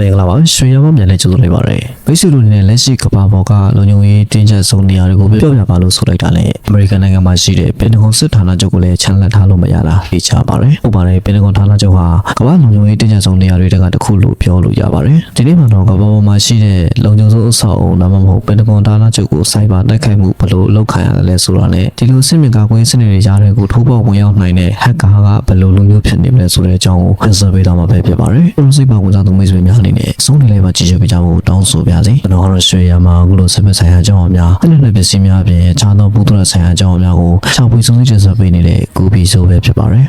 မင်္ဂလာပါရွှေရမမြန်လေးကြိုဆိုလိုက်ပါရစေမိတ်ဆွေတို့အနေနဲ့လက်ရှိကမ္ဘာပေါ်ကလုံခြုံရေးတင်းကျပ်ဆုံးနေရာတွေကိုပြောပြပါလို့ဆိုလိုက်တာလေအမေရိကန်နိုင်ငံမှာရှိတဲ့ပင်တဂွန်စစ်ဌာနချုပ်ကိုလည်းချန်လက်ထားလို့မရတာသိချပါတယ်ဟုတ်ပါတယ်ပင်တဂွန်ဌာနချုပ်ဟာကမ္ဘာလုံခြုံရေးတင်းကျပ်ဆုံးနေရာတွေကတစ်ခုလို့ပြောလို့ရပါတယ်ဒီနေ့မှာတော့ကမ္ဘာပေါ်မှာရှိတဲ့လုံခြုံဆုံးအဆောက်အအုံဒါမှမဟုတ်ပင်တဂွန်ဌာနချုပ်ကိုစိုက်ဘာတိုက်ခိုက်မှုဘယ်လိုလုပ်ခံရတယ်လဲဆိုတာနဲ့ဒီလိုစစ်မြေကာကွယ်ရေးစနစ်တွေကြားတွေကိုထိုးပေါက်ဝင်ရောက်နိုင်တဲ့ဟက်ကာကဘယ်လိုလူမျိုးဖြစ်နေမလဲဆိုတဲ့အကြောင်းကိုပြန်ဆက်ပေးသွားမှာပဲဖြစ်ပါတယ်ပရိုစိတ်ပါဝင်စားသူမိတ်ဆွေများအနေနဲ့အဆုံးနေလိုက်ပါကြည့်ရှုပေးကြဖို့တောင်းဆိုပါရစေကျွန်တော်ကတော့ရွှေရမှာအခုလိုဆက်မဲ့ဆိုင်ရာအကြောင်းအများအနည်းနဲ့ပစ္စည်းများအပြင်ခြားသောပုဒ်ရဆိုင်ရာအကြောင်းအများကိုချောက်ပွေဆုံးဖြတ်ဆက်ပေးနေတဲ့ဂူပီဆိုပဲဖြစ်ပါတယ်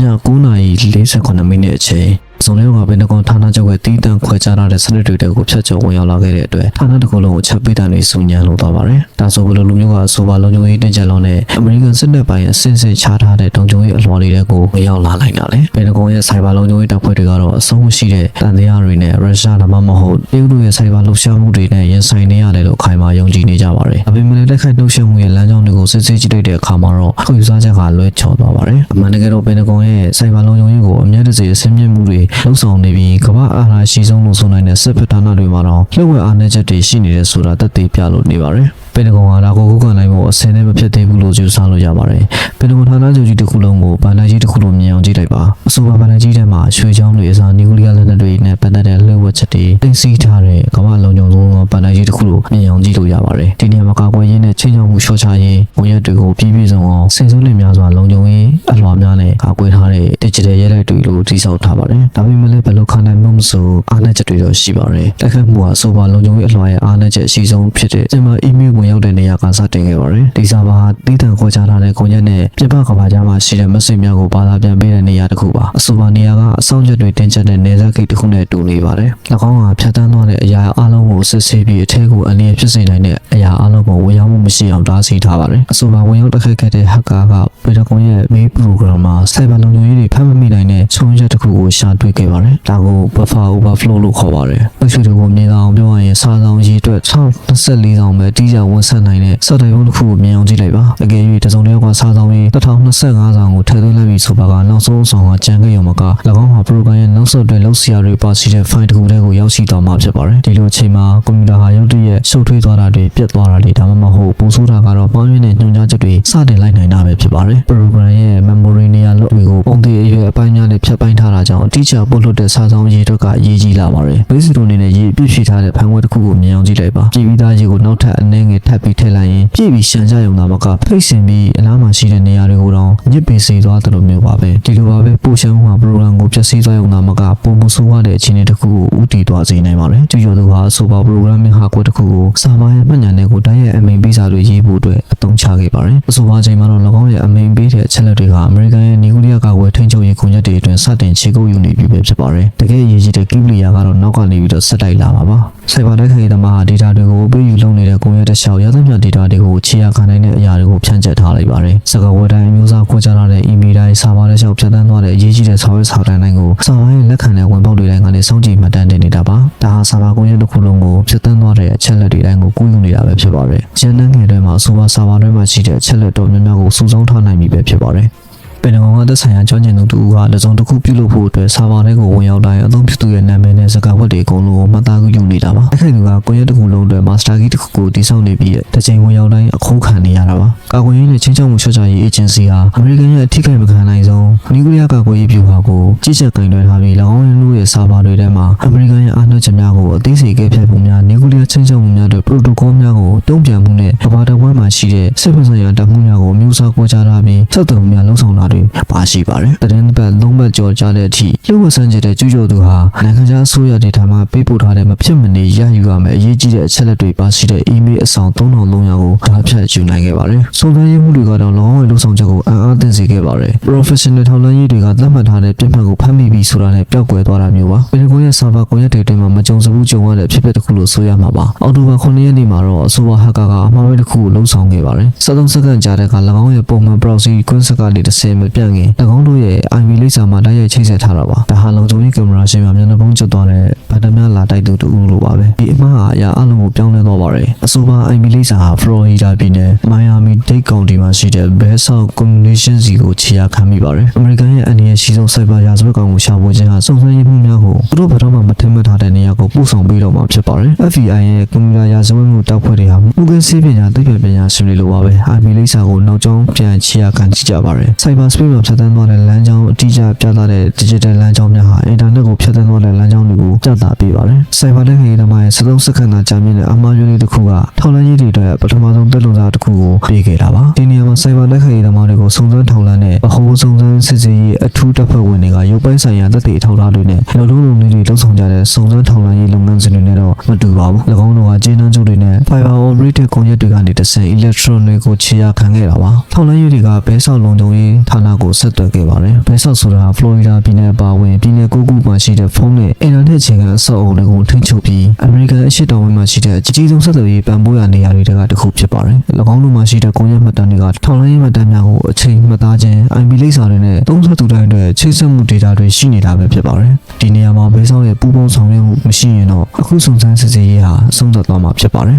ည9:48မိနစ်အချိန် စုံလေးကပင်တကွန်ဌာနချုပ်ရဲ့တီးတန့်ခွဲခြားထားတဲ့စနစ်တွေတက်ကိုဖျက်ချော်ဝင်ရောက်လာခဲ့တဲ့အတွက်ဌာနတစ်ခုလုံးကိုချက်ပေးတန်တွေစုညံလို့သွားပါတယ်။ဒါဆိုဘလို့လူမျိုးကအဆိုပါလုံခြုံရေးတင်ကြလုံးနဲ့အမေရိကန်စစ်တပ်ပိုင်းအစင်စစ်ချထားတဲ့တုံကြုံရေးအလွှာတွေတက်ကိုဝင်ရောက်လာနိုင်တာလေ။ပင်တကွန်ရဲ့စိုက်ဘာလုံခြုံရေးတပ်ဖွဲ့တွေကတော့အဆုံးရှိတဲ့တန်တရားတွေနဲ့ရုရှားဒါမှမဟုတ်တရုတ်တို့ရဲ့စိုက်ဘာလှုပ်ရှားမှုတွေနဲ့ရင်ဆိုင်နေရတယ်လို့ခိုင်မာယုံကြည်နေကြပါတယ်။အပေမလေးလက်ခိုက်နှုတ်ဆက်မှုရဲ့လမ်းကြောင်းတွေကိုစစ်စစ်ကြည့်လိုက်တဲ့အခါမှာတော့ခုယူဆချက်ကလွဲချော်သွားပါတယ်။အမှန်တကယ်တော့ပင်တကွန်ရဲ့စိုက်ဘာလုံခြုံရေးကိုအများတစေအစင်းမြင့်မှုတွေလှုပ်ဆောင်နေပြီးကမ္ဘာအာဏာရှိဆုံးလို့ဆိုနိုင်တဲ့စစ်ဖက်ဌာနတွေမှာတော့လှုပ်ဝက်အားနည်းချက်တွေရှိနေတယ်ဆိုတာသက်သေပြလို့နေပါတယ် ပင်တဂွန်ကဒါကိုခုခံနိုင်ဖို့အစင်းနဲ့မဖြစ်သေးဘူးလို့ယူဆလို့ရပါတယ်။ပင်တဂွန်ဌာနချုပ်ကြီးတစ်ခုလုံးကိုဗန်ဒါကြီးတစ်ခုလိုမြင်အောင်ကြည့်လိုက်ပါ။အဆိုပါဗန်ဒါကြီးထဲမှာရွှေချောင်းတွေအစားနျူကလ িয়ার လက်နက်တွေနဲ့ပတ်သက်တဲ့လှုပ်ဝက်ချက်တွေတင်စီထားတဲ့ကမ္ဘာလုံးလုံးသောဗန်ဒါကြီးတစ်ခုလိုမြင်အောင်ကြည့်လို့ရပါတယ်။ဒီနေရာမှာကာကွယ်ရေးနဲ့ချင်းချောင်းမှုလျှော့ချရေးဝန်ရက်တွေကိုပြည့်ပြည့်စုံအောင်စင်စုံနဲ့များစွာလုံခြုံရေးအလွှာများနဲ့ကာကွယ်ထားတဲ့ digital ရဲလိုက်တွေလို့တည်ဆောက်ထားပါတယ်။ဒါပေမဲ့လည်းဘယ်လိုခံနိုင်မှုမဆိုအားနည်းချက်တွေတော့ရှိပါတယ်။တက်ခတ်မှုကအဆိုပါလုံခြုံရေးအလွှာရဲ့အားနည်းချက်အရှိဆုံးဖြစ်တဲ့စင်မာ email ဝင်ရောက်တဲ့နေရာကစတင်ခဲ့ပါတယ်။ဒီစာပါတည်တံခေါ်ချထားတဲ့ကွန်ရက်နဲ့ပြပကဘာကြားမှာရှိတဲ့ message များကိုဘာသာပြန်ပေးတဲ့နေရာတစ်ခုပါ။အဆိုပါနေရာကအဆောင်ချက်တွေတင်ချက်တဲ့နေဆက်ဂိတ်တစ်ခုနဲ့တူနေပါတယ်။၎င်းကဖြတ်တန်းသွားတဲ့အရာအလုံးကိုစစ်ဆေးပြီးအထက်ကိုအနည်းဖြစ်စေနိုင်တဲ့အရာအလုံးကိုဝင်ရောက်မှုမရှိအောင်တားဆီးထားပါတယ်။အဆိုပါဝင်ရောက်တက်ခတ်ခဲ့တဲ့ hacker ကပီတာကွန်ရဲ့ main program မှာ cyber လုံခြုံရေးတွေဖမ်းမမိနိုင်တဲ့ချုံချက်တစ်ခုကိုရှာတွေ့ခဲ့ပါတယ်။ဒါကို buffer overflow လို့ခေါ်ပါတယ်။ပိတ်ဆွေတွေကိုမြင်အောင်ပြောရရင်စာဆောင်ရေးအတွက်1024ဆောင်ပဲတီးကြဝန်ဆက်နိုင်တဲ့စော်တိုင်ဘုံတစ်ခုကိုမြင်အောင်ကြည့်လိုက်ပါ။အကယ်၍တစုံတစ်ယောက်ကစာဆောင်ရေး1025ဆောင်ကိုထည့်သွင်းလိုက်ပြီဆိုပါကနောက်ဆုံးဆောင်ကကြံခဲ့ရုံမက၎င်းဟာ program ရဲ့နောက်ဆက်တွဲလောက်စရာတွေပါစီတဲ့ file တစ်ခုတည်းကိုရောက်ရှိသွားမှာဖြစ်ပါတယ်။ဒီလိုအချိန်မှာကွန်ပျူတာဟာရုပ်တရက်ရှုပ်ထွေးသွားတာတွေပြတ်သွားတာတွေဒါမှမဟုတ်ပုံဆိုးတာကတော့ပေါင်းရင်းတဲ့ညွှန်ကြားချက်တွေစတင်လိုက်နိုင်တာပဲဖြစ်ပါတယ်။ program ရဲ့ memory နေရာလို့တွေကိုပုံသေးအရွယ်အပိုင်းများနဲ့ဖြတ်ပိုင်းထားတာကြောင့်အတိအကျပို့လွတ်တဲ့စာဆောင်ရေးတွေကအရေးကြီးလာပါတယ်။ဘိစီတို့အနေနဲ့ရေးပြည့်ဖြည့်ထားတဲ့ဖန်ခွဲတစ်ခုကိုမြင်အောင်ကြည့်လိုက်ပါ။ပြည်ပြီးသားရေးကိုနောက်ထပ်အနည်းငယ်ထပ်ပြီးထည့်လိုက်ရင်ပြည့်ပြီးရှန်ကြရုံသာမကဖိတ်ဆင်ပြီးအလားမှရှိတဲ့နေရာတွေကိုတော့ညစ်ပင်စေသွားတယ်လို့မျိုးပါပဲ။ဒီလိုပါပဲပို့ရှမ်းမှုဟာ program ကိုဖျက်ဆီးသွားရုံသာမကပုံမဆိုးရတဲ့အခြေအနေတစ်ခုကိုဦးတည်သွားစေနိုင်ပါတယ်။ကျူကျော်သူဟာဆိုပါ programming ဟာကွက်တစ်ခုကိုစာပါရဲ့မှတ်ဉာဏ်နဲ့ကိုတိုက်ရိုက်အမိန်ပေးစာတွေရေးဖို့အတွက်အသုံးချခဲ့ပါတယ်။အဆိုပါချိန်မှာတော့၎င်းရဲ့အမိန်ပေးတဲ့အချက်လက်တွေကအမေရိကန်ရဲ့နီကူလီးယားကာကွယ်ထိန်းချုပ်ရေးကွန်ရက်တွေအတွင်းစတင်ခြေကုပ်ယူနေပြီပဲဖြစ်ပါတယ်။တကယ်အရေးကြီးတဲ့ကိဗလီယာကတော့နောက်ကနေပြီးတော့ဆက်တိုက်လာမှာပါ။ စိုက်ဘာတိုက်ခိုက်ရေးသမားဟာ data တွေကိုပေးယူလုပ်နေတဲ့ကွန်ရက်တစ်လျှောက်ရသမျှ data တွေကိုခြေရာခံနိုင်တဲ့အရာတွေကိုဖြန့်ကျက်ထားလိုက်ပါတယ်။စကားဝယ်တိုင်းအမျိုးအစားခွဲခြားထားတဲ့ email တိုင်းစာပါတစ်လျှောက်ဖြတ်တန်းသွားတဲ့အရေးကြီးတဲ့စာရွက်စာတမ်းတိုင်းကိုစာပါရဲ့လက်ခံတဲ့ဝင်ပေါက်တွေတိုင်းကနေစောင့်ကြည့်မှတ်တမ်းတင်နေတာပါ။ဒါဟာစာပါကွန်ရက်တစ်ခုလုံးကိုဖြတ်တန်းသွားတဲ့အချက်လက်တွေတိုင်းကိုကူးယူနေတာပဲဖြစ်ပါတယ်။ကျန်တဲ့ငယ်တွေမှာအဆိုပါစာပါတွေမှာရှိတဲ့အချက်လက်တော်များများကိုစုဆောင်းထားနိုင်ပြီပဲဖြစ်ပါတယ်။ ပင်တဂွန်ကသက်ဆိုင်ရာကြောင်းကျင်သူတူကလက်စုံတစ်ခုပြုလုပ်ဖို့အတွက်ဆာဗာတွေကိုဝင်ရောက်တိုင်းအသုံးပြုသူရဲ့နာမည်နဲ့စကားဝတ်တွေအကုန်လုံးကိုမှတ်သားယူနေတာပါ။အဲ့ဒီကကွန်ရက်တစ်ခုလုံးအတွက် master key တစ်ခုကိုတည်ဆောက်နေပြီးတစ်ချိန်ဝင်ရောက်တိုင်းအခိုးခံနေရတာပါ။ကာကွယ်ရေးနဲ့ချင်းချောက်မှုချောချရေး agency ဟာအမေရိကန်ရဲ့အထိခိုက်မခံနိုင်ဆုံးနျူကလ িয়ার ကာကွယ်ရေးဗျူဟာကိုကြီးကြပ်ကင်တွယ်ထားပြီး၎င်းရဲ့လူရဲ့ဆာဗာတွေထဲမှာအမေရိကန်ရဲ့အားနည်းချက်များကိုအသေးစိတ်ကဲဖြတ်မှုများနျူကလ িয়ার ချင်းချောက်မှုများတို့ protocol များကိုတုံ့ပြန်မှုနဲ့ကမ္ဘာတစ်ဝန်းမှာရှိတဲ့စစ်ဖက်ဆိုင်ရာတပ်မှုများကိုမျိုးစားကိုကြားထားပြီးဆက်သွယ်မှုများလုံဆောင်တာ တွေပါရှိပါတယ်။တရင်ပတ်လုံးပတ်ကြော်ကြတဲ့အထိလှုပ်ဝက်ဆန်းကျတဲ့ကျူးကျော်သူဟာနိုင်ငံခြားအစိုးရဒေတာမှာပေးပို့ထားတဲ့မဖြစ်မနေရယူရမယ့်အရေးကြီးတဲ့အချက်လက်တွေပါရှိတဲ့ email အဆောင်3300ကိုဓာတ်ဖြတ်ယူနိုင်ခဲ့ပါတယ်။စုံစမ်းရေးမှုတွေကတော့လောင်းဝဲလုံဆောင်ချက်ကိုအံ့အားသင့်စေခဲ့ပါတယ်။ professional ထောက်လှမ်းရေးတွေကသတ်မှတ်ထားတဲ့ပြစ်မှတ်ကိုဖမ်းမိပြီဆိုတာနဲ့ပျောက်ကွယ်သွားတာမျိုးပါ။ပင်ကိုရဲ့ server ကွန်ရက်တွေအတွင်းမှာမကြုံစဘူးကြုံရတဲ့ဖြစ်ပျက်တစ်ခုလို့ဆိုရမှာပါ။အောက်တိုဘာ9ရက်နေ့မှာတော့အဆိုပါ hacker ကအမှားပဲတစ်ခုကိုလုံဆောင်ခဲ့ပါတယ်။73စက္ကန့်ကြာတဲ့အခါ၎င်းရဲ့ပုံမှန် browser ကွင်းဆက်ကနေတစ်ဆင့်ပြန့်ခင်၎င်းတို့ရဲ့ IV လိပ်စာမှာတိုက်ရိုက်ချိတ်ဆက်ထားတာပါဒါဟာလုံခြုံရေးကင်မရာရှင်မှာမျက်နှာဖုံးကျသွားတဲ့ဗတ်တများလာတိုက်သူတူလို့ပါပဲဒီအမှားဟာအရာအလုံးကိုပြောင်းလဲသွားပါတယ်အဆိုပါ IV လိပ်စာဟာ Florida ပြည်နယ် Miami Dade County မှာရှိတဲ့ Bell South Communication စီကိုခြေရာခံမိပါတယ်အမေရိကန်ရဲ့အန်ဒီရဲ့ရှိဆုံးစိုက်ဘာရာဇဝတ်ကောင်ကိုရှာဖွေခြင်းဟာစုံစမ်းရေးမှုများကိုသူတို့ဘယ်တော့မှမထင်မှတ်ထားတဲ့နေရာကိုပို့ဆောင်ပေးတော့မှာဖြစ်ပါတယ် FBI ရဲ့ကွန်ပျူတာရာဇဝတ်မှုတောက်ဖွဲ့တွေဟာဥပဒေစီးပညာသိပ္ပံပညာရှင်တွေလိုပါပဲ IP လိပ်စာကိုနောက်ကျောင်းပြန်ချီယာခံကြည့်ကြပါတယ် Cyber Space မှာဖြတ်သန်းသွားတဲ့လမ်းကြောင်းအတိအကျပြသတဲ့ Digital လမ်းကြောင်းများဟာအင်တာနက်ကိုဖြတ်သန်းသွားတဲ့လမ်းကြောင်းတွေကိုပြသပေးပါတယ် Cyber လက်ခံရေးသမားရဲ့73စက္ကန့်သာကြာမြင့်တဲ့အမှားယွင်းလေးတစ်ခုကထောက်လှမ်းရေးတွေအတွက်ပထမဆုံးတက်လုံစားတစ်ခုကိုပေးခဲ့တာပါဒီနေရာမှာ Cyber လက်ခံရေးသမားတွေကိုစုံစမ်းထောက်လှမ်းတဲ့ဗဟိုစုံစမ်းစစ်ဆေးရေးအထူးတပ်ဖွဲ့ဝင်တွေကရုပ်ပိုင်းဆိုင်ရာသက်သေအထောက်အထားတွေနဲ့လုံလုံးလုံးလေးတွေလှုပ်ဆောင်ကြတဲ့စုံစမ်းထောက်လှမ်းရေးလုပ်ငန်းစဉ်တွေနဲ့တော့မတူပါဘူး၎င်းတို့ကကျေးနှမ်းချုပ်တွေနဲ့ Fiber Operated ကွန်ရက်တွေကနေတဆင့် Electronic ကိုခြေရာခံခဲ့တာပါထောက်လှမ်းရေးတွေကဘဲဆောက်လုံခြုံရေးဌာနကိုဆက်သွယ်ခဲ့ပါတယ်ဘဲဆောက်ဆိုတာ Florida ပြည်နယ်ပါဝင်ပြည်နယ်၉ခုမှာရှိတဲ့ဖုန်းနဲ့အင်တာနက်ခြေခံအဆောက်အအုံတွေကိုထိန်းချုပ်ပြီး American အရှိတောင်ပိုင်းမှာရှိတဲ့အကြီးဆုံးဆက်သွယ်ရေးပံ့ပိုးရာနေရာတွေကတစ်ခုဖြစ်ပါတယ်၎င်းတို့မှာရှိတဲ့ကွန်ရက်မှတ်တမ်းတွေကထောက်လှမ်းရေးမှတ်တမ်းများကိုအချိန်မှတ်သားခြင်း IP လိပ်စာတွေနဲ့သုံးဆက်သူတိုင်းအတွက်ချိတ်ဆက်မှု data တွေရှိနေတာပဲဖြစ်ပါတယ်ဒီနေရာမှာဘဲဆောက်ရဲ့ပူးပေါင်းဆောင်ရွက်မှုမရှိရင်တော့အခုစုံစမ်းစစ်ဆေးရေးဟာအဆုံးသတ်သွားမှာဖြစ်ပါတယ်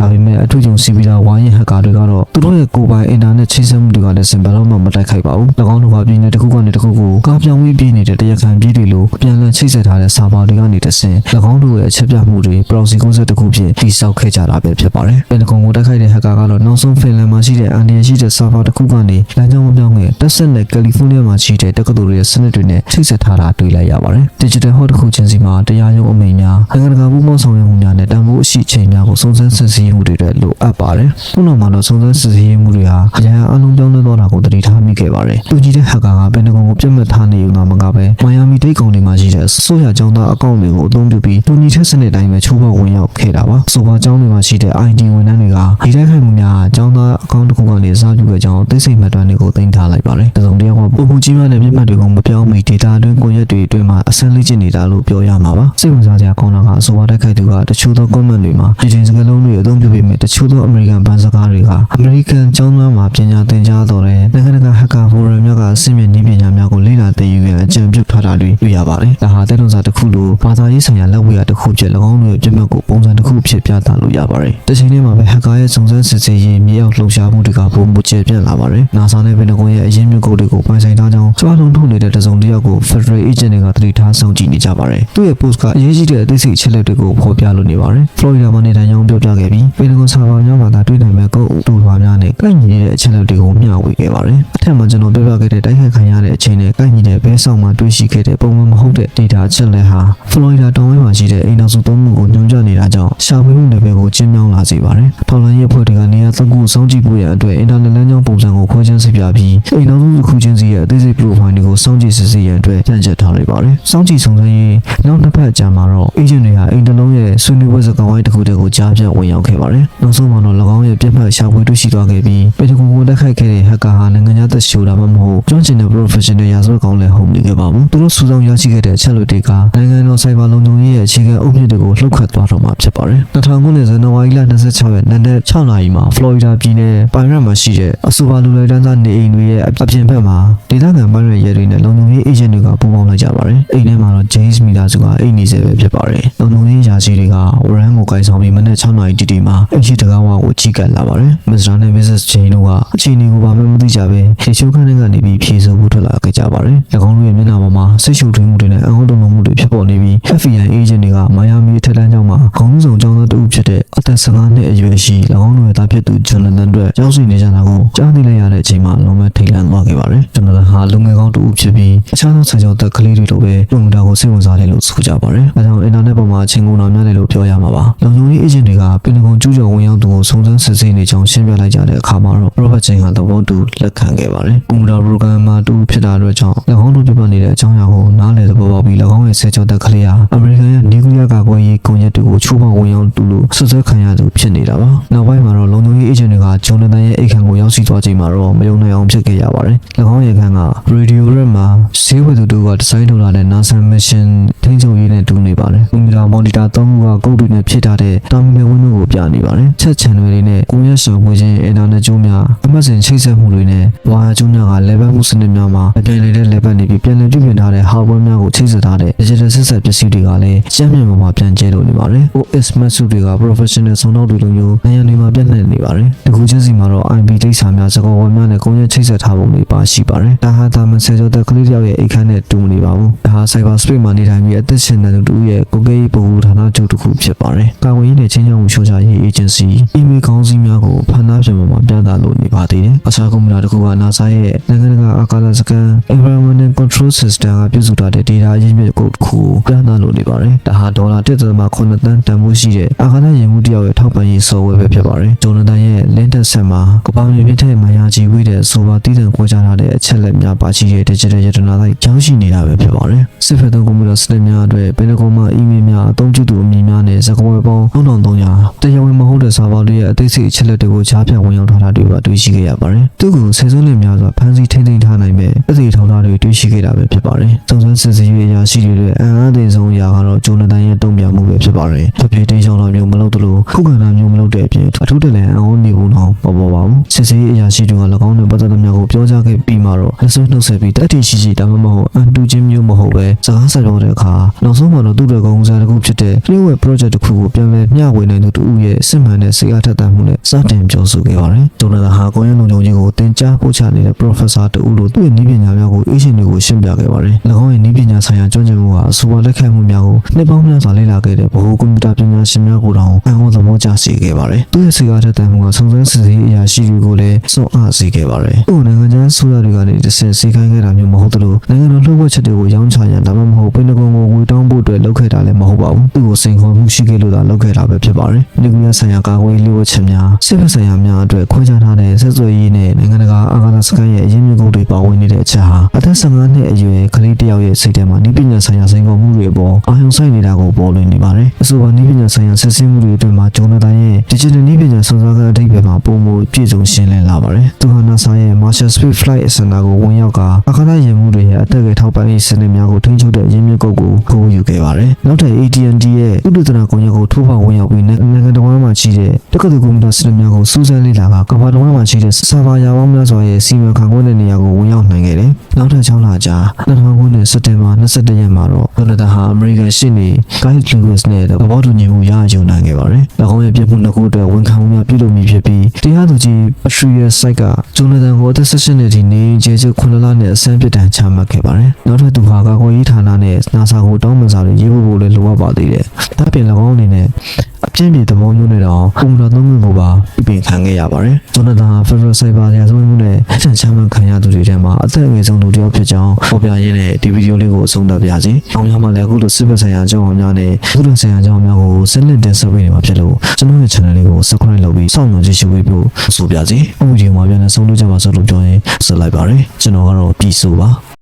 ဒါပေမဲ့အထူးကြုံစီပီတာဝိုင်းရဲ့ဟက်ကာတွေကတော့သူတို့ရဲ့ကိုယ်ပိုင်အင်တာနက်ချိတ်ဆက်မှုတွေကလည်းစင်ဘယ်တော့မှမတိုက်ခိုက်ပါဘူး၎င်းတို့ကပြည်နယ်တစ်ခုကနေတစ်ခုကိုကားပြောင်းဝေးပြေးနေတဲ့တရားခံပြေးတွေလိုအပြန်အလှန်ချိတ်ဆက်ထားတဲ့ဆာဗာတွေကနေတဆင့်၎င်းတို့ရဲ့အချက်ပြမှုတွေ proxy ကုန်းဆက်တစ်ခုဖြင့်တည်ဆောက်ခဲ့ကြတာပဲဖြစ်ပါတယ်ပင်တဂွန်ကိုတိုက်ခိုက်တဲ့ဟက်ကာကတော့နောက်ဆုံးဖင်လန်မှာရှိတဲ့အန်ဒီယရှိတဲ့ဆာဗာတစ်ခုကနေလမ်းကြောင်းမပြောင်းခဲ့တက်ဆက်နဲ့ကယ်လီဖိုးနီးယားမှာရှိတဲ့တက္ကသိုလ်တွေရဲ့စနစ်တွေနဲ့ချိတ်ဆက်ထားတာတွေ့လိုက်ရပါတယ် digital hot တစ်ခုချင်းစီမှာတရားရုံးအမိန့်များနိုင်ငံတကာပူးပေါင်းဆောင်ရွက်မှုများနဲ့တန်ဖိုးအရှိချိန်များကိုစုံစမ်းစစ်ဆေးမှုတွေအတွက်လိုအပ်ပါတယ်။ခုနောက်မှာတော့စုံစမ်းစစ်ဆေးမှုတွေဟာအရာအလုံးပြောင်းလဲသွားတာကိုတတိထားမိခဲ့ပါတယ်။သူကြီးတဲ့ဟက်ကာကပင်တဂွန်ကိုပြတ်မှတ်ထားနေုံသာမကပဲမိုင်ယာမီဒိတ်ကောင်တွေမှာရှိတဲ့အစိုးရကျောင်းသားအကောင့်တွေကိုအသုံးပြုပြီးတူညီတဲ့စနစ်တိုင်းပဲချိုးဖောက်ဝင်ရောက်ခဲ့တာပါ။ဆိုပါကျောင်းတွေမှာရှိတဲ့ ID ဝန်ထမ်းတွေကဒီတိုက်ခိုက်မှုများကျောင်းသားအကောင့်တစ်ခုကနေစားပြုခဲ့ကြောင်းသိစိတ်မှတ်တမ်းတွေကိုတင်ထားလိုက်ပါတယ်။တစုံတယောက်ကပုံမှုကြီးမားတဲ့ပြစ်မှတ်တွေကိုမပြောင်းမီ data အတွင်းကွန်ရက်တွေအတွင်းမှာအဆင့်လေးကျင်နေတာလို့ပြောရမှာပါ။စိတ်ဝင်စားစရာကောင်းတာကအဆိုပါတိုက်ခိုက်သူကတချို့သော comment တွေမှာဒီတင်စကားလုံးတွေအသုံးပြုပေမဲ့တချို့သော American ဘန်စကားတွေကအမေရိကန်ကျောင်းသားမှာပညာသင်ကြားတော်တဲ့နိုင်ငံတကာဟက်ကာဖိုရမ်များကအဆင့်မြင့်နည်းပ အကြံပြုထားတာတွေတွေ့ရပါတယ်။ဒါဟာတဲ့လွန်စာတစ်ခုလိုဘာသာရေးဆိုင်ရာလက်ဝဲရတစ်ခုဖြစ်၎င်းတို့ရဲ့ပြည့်မြတ်ကိုပုံစံတစ်ခုဖြစ်ပြသလို့ရပါတယ်။တစ်ချိန်တည်းမှာပဲဟက်ကာရဲ့စုံစမ်းစစ်ဆေးရေးမြေအောက်လှုပ်ရှားမှုတွေကပုံမကျပြန့်လာပါတယ်။ NASA နဲ့ပင်တဂွန်ရဲ့အရင်းမြစ်ကုတ်တွေကိုပိုင်ဆိုင်ထားကြောင်းကျွမ်းလုံးထုတ်နေတဲ့တစုံတစ်ယောက်ကို Federal Agent တွေကသတိထားစောင့်ကြည့်နေကြပါတယ်။သူ့ရဲ့ post ကအရေးကြီးတဲ့အသေးစိတ်အချက်လက်တွေကိုဖော်ပြလို့နေပါတယ်။ Florida မှာနေထိုင်ကြောင်းပြောပြခဲ့ပြီးပင်တ ဂွန်ဆာဗာများမှာသာတွေ့နိုင်မဲ့ကုတ်တူထွားများနဲ့ကိုက်ညီနေတဲ့အချက်လက်တွေကိုမျှဝေခဲ့ပါတယ်။အထက်မှာကျွန်တော်ပြောပြခဲ့တဲ့တိုက်ခိုက်ခံရတဲ့အချိန်နဲ့ကိုက်ညီတဲ့ဘဲဆောင်မှာတွေ့ရှိခဲ့တဲ့ပုံမှန်မဟုတ်တဲ့ data အချက်လက်ဟာ Florida တောင်ပိုင်းမှာရှိတဲ့အိမ်နောက်စုသုံးမှုကိုညွှန်ကြားနေတာကြောင့်ရှာဖွေမှုနယ်ပယ်ကိုကျဉ်းမြောင်းလာစေပါတယ်။ထောက်လှမ်းရေးအဖွဲ့တွေကနေရာသုံးခုစောင့်ကြည့်ဖို့ရန်အတွက်အင်တာနက်လမ်းကြောင်းပုံစံကိုခွဲခြားစစ်ပြပြီးအိမ်နောက်စုတစ်ခုချင်းစီရဲ့အသေးစိတ် profile တွေကိုစောင့်ကြည့်စစ်ဆေးရန်အတွက်ကြံ့ကြက်ထားလိုက်ပါတယ်။စောင့်ကြည့်စုံစမ်းရေးနောက်တစ်ဖက်အကြံမှာတော့ agent တွေဟာအိမ်တစ်လုံးရဲ့ဆွေးနွေးပွဲစကားဝိုင်းတစ်ခုတည်းကိုကြားပြတ်ဝင်ရောက်ခဲ့ပါတယ်။နောက်ဆုံးမှာတော့၎င်းရဲ့ပြတ်မှတ်ရှာဖွေတွေ့ရှိသွားခဲ့ပြီးပေတကွန်ကိုတက်ခိုက်ခဲ့တဲ့ဟက်ကာဟာနိုင်ငံသားသက်ရှိုတာမှမဟုတ်ကျွမ်းကျင်တဲ့ professional ရာဇဝတ်ကောင်လည်းဟုတ်နေခဲ့ပါဘူး။သူတို့စူးစောင်းရရှိခဲ့တဲ့အချက်လက်တွေကနိုင်ငံတော်စိုက်ဘာလုံခြုံရေးရဲ့အခြေခံအုတ်မြစ်တွေကိုလှုပ်ခတ်သွားတော့မှာဖြစ်ပါတယ်။2000ခုနှစ်ဇန်နဝါရီလ26ရက်နေ့နက်6နာရီမှာဖလော်ရီဒါပြည်နယ်ပိုင်ရက်မှာရှိတဲ့အဆိုပါလူလိုက်တန်းသားနေအိမ်တွေရဲ့အပြင်ဘက်မှာဒေသခံပိုင်ရက်ရဲတွေနဲ့လုံခြုံရေးအေဂျင့်တွေကပူးပေါင်းလိုက်ကြပါတယ်။အိမ်ထဲမှာတော့ James Miller စုကအိမ်နေစေပဲဖြစ်ပါတယ်။လုံခြုံရေးရာရှိတွေက Warren ကိုကိုင်ဆောင်ပြီးမနက်6နာရီတီတီမှာအိမ်ရှိတကားဝါကိုကြီးကပ်လာပါတယ်။ Mr. နဲ့ Mrs. Jane တို့ကအခြေအနေကိုဘာမှမသိကြပဲရေချိုးခန်းထဲကနေပြီးဖြေဆိုဖို့ထွက်လာခဲ့ကြပါတယ်။၎င်းတို့ရဲ့မျက်နှာပေါ်မှာစိတ်ရှုပ်ထွေးမှုတွေနဲ့အဟောတုံလုံးမှုတွေဖြစ်ပေါ်နေပြီး FBI agent တွေကမိုင်ယာမီထက်တန်းကျောင်းမှာခေါင်းဆောင်ကျောင်းသားတဦးဖြစ်တဲ့အသက်15နှစ်အရွယ်ရှိ၎င်းတို့ရဲ့သားဖြစ်သူဂျွန်နသန်အတွက်ကြောက်စိနေကြတာကိုကြားသိလိုက်ရတဲ့အချိန်မှာလုံးဝထိတ်လန့်သွားခဲ့ပါတယ်။ဂျွန်နသန်ဟာလူငယ်ကောင်းတဦးဖြစ်ပြီးအခြားသောဆယ်ကျော်သက်ကလေးတွေလိုပဲပုံမှန်တာကိုစိတ်ဝင်စားတယ်လို့ဆိုကြပါတယ်။အဲဒါကြောင့်အင်တာနက်ပေါ်မှာအချိန်ကုန်တာများတယ်လို့ပြောရမှာပါ။လုံခြုံရေး agent တွေကပင်တဂွန်ကျူးကျော်ဝင်ရောက်သူကိုစုံစမ်းစစ်ဆေးနေကြောင်းရှင်းပြလိုက်ကြတဲ့အခါမှာတော့ Robert Jane ကသဘောတူလက်ခံခဲ့ပါတယ်။ကွန်ပျူတာ program မှာတူဖြစ်တာအတွက်ကြောင့်၎င်းတို့ပြပနေတဲ့အကြောင်းအရာကိုနားလည်သဘောပေါက်ပြီး၎င်းရဲ့ဆယ်ကျော်တဲ့ကလေးဟာအမေ ရိကန်ရဲ့နျူကလ িয়ার ကာကွယ်ရေးကွန်ရက်တွေကိုချိုးဖောက်ဝင်ရောက်တူလို့ဆွဆွဲခံရသူဖြစ်နေတာပါနောက်ပိုင်းမှာတော့လုံခြုံရေးအေဂျင့်တွေကဂျွန်နသန်ရဲ့အိတ်ခမ်းကိုရောက်ရှိသွားချိန်မှာတော့မယုံနိုင်အောင်ဖြစ်ခဲ့ရပါတယ်၎င်းရဲ့ခန်းကရေဒီယိုရက်မှာဈေးဝယ်သူတို့ကဒီဇိုင်းထုတ်လာတဲ့ NASA mission ထိန်းချုပ်ရေးနဲ့တူနေပါတယ်ကွန်ပျူတာမော်နီတာသုံးခုကကုတ်တူနဲ့ဖြစ်ထားတဲ့တာမီနယ်ဝင်းတို့ကိုပြနေပါတယ်ချက် channel တွေနဲ့ကိုရက်ဆောင်ဝင်ခြင်းအင်တာနက်ကျိုးများအမှတ်စဉ်ချိတ်ဆက်မှုတွေနဲ့ဝါယာကျိုးများက level မှုစနစ်များမှာအပြန်အလှန်တဲ့ level နေပြီးပြန်လည်ပြုပြင်ထားတဲ့ hardware များကိုချိတ်ဆက်ထားတဲ့ digital ဆက်ဆက်ပစ္စည်းတွေကလည်းကျန်းမြင့်မှာပြန်ကျဲလို့နေပါတယ် OS မတ်စုတွေက professional ဆုံးတော့တွေလိုမျိုးနိုင်ငံတွေမှာပြန့်နှံ့နေပါတယ်တကူချင်းစီမှာတော့ IP ဒိတ်စာများစကားဝေါ်များနဲ့ကုန်ရက်ချိတ်ဆက်ထားပုံတွေပါရှိပါတယ်ဒါဟာတာမန်ဆယ်ကျော်သက်ကလေးတယောက်ရဲ့အိတ်ခမ်းနဲ့တူမနေပါဘူးဒါဟာ cyber space မှာနေထိုင်ပြီးအသက်ရှင်နေသူတူရဲ့ကိုကေးဗဟိုဌာနချုပ်တစ်ခုဖြစ်ပါတယ်ကာကွယ်ရေးနဲ့ချင်းချောင်းမှုချိုးချရေး agency email ကောင်းစီးများကိုဖန်သားပြင်ပေါ်မှာပြသလို့နေပါသေးတယ်အခြားကွန်ပျူတာတစ်ခုက NASA ရဲ့နိုင်ငံတကာအာကာသစကန် environmental control system ကပြုစုထားတဲ့ data အရင်းမြစ်ကုတ်တစ်ခုကိုပြသလို့နေပါတယ်ဒါဟာဒေါ်လာ1.8သန်းတန်ဖိုးရှိတဲ့အာကာသယာဉ်မှုတစ်ယောက်ရဲ့ထောက်ပံ့ရေး software ပဲဖြစ်ပါတယ်ဂျိုနသန်ရဲ့ Linux ဆက်မှာကပောင်မြေပြည့်တဲ့မယာကြီးဝေးတဲ့ဆိုပါတည်တဲ့ကွဲကြထားတဲ့အချက်လက်များပါရှိတဲ့ digital ရတနာလိုက်ကျောင်းရှိနေတာပဲဖြစ်ပါတယ်စစ်ဖက်သုံးကွန်ပျူတာစနစ်များအတွက်ပင်တကွန်မှာ email များအသုံးပြုသူအမည်များနဲ့စကားဝယ်ပေါင်း3300တရားဝင်မဟုတ်တဲ့စာပေါင်းတွေရဲ့အသေးစိတ်အချက်လက်တွေကိုကြားဖြတ်ဝင်ရောက်ထားတာတွေပါတွေ့ရှိခဲ့ရပါတယ်သူ့ကိုဆယ်စုနှစ်များစွာဖမ်းဆီးထိန်းသိမ်းထားနိုင်မဲ့အသေးထောင်သားတွေတွေ့ရှိခဲ့တာပဲဖြစ်ပါတယ်စုံစမ်းစစ်ဆေးရေးအရာရှိတွေရဲ့အံ့အားသင့်ဆုံးအရာကတော့ဂျိုနသန်ရဲ့တုံ့ပြန်မှုပဲဖြစ်ပါတယ်ဖြည်းဖြည်းတင်းရှောင်းတာမျိုးမလုပ်သလိုခုခံတာမျိုးမလုပ်တဲ့အပြင်အထူးတလန်အံ့ဩနေဘူးတော့မပေါ်ပါဘူးစစ်ဆေးရေးအရာရှိတွေက၎င်းနဲ့ပတ်သက်တဲ့များကိုပြောကြားခဲ့ပြီးမှတော့လက်စွဲနှုတ်ဆက်ပြီးတတိရှိရှိဒါမှမဟုတ်အန်တူချင်းမျိုးမဟုတ်ပဲစကားဆက်ပြောတဲ့အခါနောက်ဆုံးမှာတော့သူ့ရဲ့ကုန်းစားတစ်ခုဖြစ်တဲ့ Fleetwood Project တစ်ခုကိုပြန်လည်မျှဝေနိုင်သူတူရဲ့စစ်မှန်တဲ့စိတ်အားထက်သန်မှုနဲ့စတင်ပြောဆိုခဲ့ပါတယ်။ဂျိုနာသန်ဟာကိုရင်းလုံခြုံရေးကိုတင်ကြားပို့ချနေတဲ့ Professor တူလို့သူ့ရဲ့နည်းပညာများကိုအေးရှင်တွေကိုရှင်းပြခဲ့ပါတယ်။၎င်းရဲ့နည်းပညာဆိုင်ရာကျွမ်းကျင်မှုဟာအဆိုပါလက်ခံမှုများကိုနှစ်ပေါင်းများစွာလေ့လာခဲ့တဲ့ဗဟိုကွန်ပျူတာပညာရှင်များကိုတောင်အံ့ဩသဘောကျစေခဲ့ပါတယ်။သူ့ရဲ့စိတ်အားထက်သန်မှုကစုံစမ်းစစ်ဆေးအရာရှိတွေကိုလည်းစွန့်အားစေခဲ့ပါတယ်။သူ့နိုင်ငံခြားဆိုရတွေကနေတစ်ဆင့်စီခိုင်းခဲ့တာမျိုးမဟုတ်သလိုနိုင်ငံတော်လှုပ်ဝက်ချက်တွေကိုရောင်းချရန်ဒါမှမဟုတ်ပင်တကွန်ကိုဝေတောင်းဖို့အတွက်လုပ်ခဲ့တာလည်းမဟုတ်ပါဘူး။သူ့ကိုစိန်ခေါ်မှုရှိခဲ့လို့သာလုပ်ခဲ့တာပဲဖြစ်ပါတယ်။နျူကလ িয়ার ဆိုင်ရာကာကွယ်ရေးလှုပ်ဝက်ချက်များစစ်ဘက်ဆိုင်ရာများအတွက်ခွဲခြားထားတဲ့ဆက်သွယ်ရေးနဲ့နိုင်ငံတကာအာကာသစခန်းရဲ့အရင်းမြစ်ကုန်းတွေပါဝင်နေတဲ့အချက်ဟာအသက်15နှစ်အရွယ်ကလေးတစ်ယောက်ရဲ့စိတ်ထဲမှာနည်းပညာဆိုင်ရာစိန်ခေါ်မှုတွေအပေါ်အာရုံစိုက်နေတာကိုပေါ်လွင်နေပါတယ်။အဆိုပါနည်းပညာဆိုင်ရာဆက်စည်းမှုတွေအတွင်းမှာဂျုံနသန်ရဲ့ digital နည်းပညာစုံစမ်းတဲ့အဓိပ္ပာယ်မှာပုံမူပြည့်စုံရှင်းလင်းလာပါတယ်။သူဟာ NASA ရဲ့ Marshall Space Flight Center ကိုဝင်ရောက်ကအခါသားယာဉ်မှုတွေရဲ့အသက်ကထောက်ပံ့ရေးစနစ်များကိုထိန်းချုပ်တဲ့အရင်းမြစ်ကုတ်ကိုကိုးယူခဲ့ပါတယ်။နောက်ထပ် AT&T ရဲ့ဥဒတနာကွန်ရက်ကိုထိုးဖောက်ဝင်ရောက်ပြီးနိုင်ငံတော်မှာရှိတဲ့တက္ကသိုလ်ကွန်ပျူတာစနစ်များကိုစူးစမ်းလေ့လာကကမ္ဘာတော်မှာရှိတဲ့ဆာဗာယာပေါင်းများစွာရဲ့စီမံခန့်ခွဲတဲ့နေရာကိုဝင်ရောက်နိုင်ခဲ့တယ်။နောက်ထပ်6လကြာ2000ခုနှစ်စက်တင်ဘာ22ရက်မှာတော့ဂျိုနာသန်ဟာအမေရိကန်ရှေ့နေ Guy Lewis နဲ့သဘောတူညီမှုရယူနိုင်ခဲ့ပါတယ်။၎င်းရဲ့ပြစ်မှုနှစ်ခုအတွက်ဝန်ခံမှုများပြုလုပ်မိဖြစ်ပြီးတရားသူကြီး Patricia Site ကဂျိုနာသန်ကိုအသက်16နှစ်ထိနေကျေကျ9လနဲ့အစမ်းပြစ်ဒဏ်ချမှတ်ခဲ့ပါတယ်။နောက်ထပ်သူဟာကာကွယ်ရေးဌာနနဲ့ NASA ကိုတောင်းပန်စာတွေရေးဖို့ဖို့လည်းလိုအပ်ပါသေးတယ်။ဒါပြင်၎င်းအနေနဲ့အ ပြင်းပြေသဘောမျိုးနဲ့တော့ကွန်ပျူတာသုံးခုကိုပါပြပင်ခံခဲ့ရပါတယ်။ဂျိုနာသန်ဟာ Federal Cyber ရာဇဝတ်မှုနဲ့အချမ်းချမှတ်ခံရသူတွေထဲမှာအသက်အငယ်ဆုံးသူတစ်ယောက်ဖြစ်ကြောင်းဖော်ပြရင်းနဲ့ဒီဗီဒီယိုလေးကိုအဆုံးသတ်ပါရစေ။အောင်ရမှာလည်းအခုလိုစစ်ဘက်ဆိုင်ရာအကြောင်းအများနဲ့အခုလိုဆိုင်ရာအကြောင်းအများကိုဆက်လက်တင်ဆက်ပေးနေမှာဖြစ်လို့ကျွန်တော်ရဲ့ channel လေးကို subscribe လုပ်ပြီးစောင့်မျှော်ကြည့်ရှုပေးဖို့ဆိုပါရစေ။အခုဒီမှာပြန်လည်ဆုံးလို့ကြပါစို့လို့ပြောရင်ဆက်လိုက်ပါရစေ။ကျွန်တော်ကတော့ပြည်ဆိုပါ။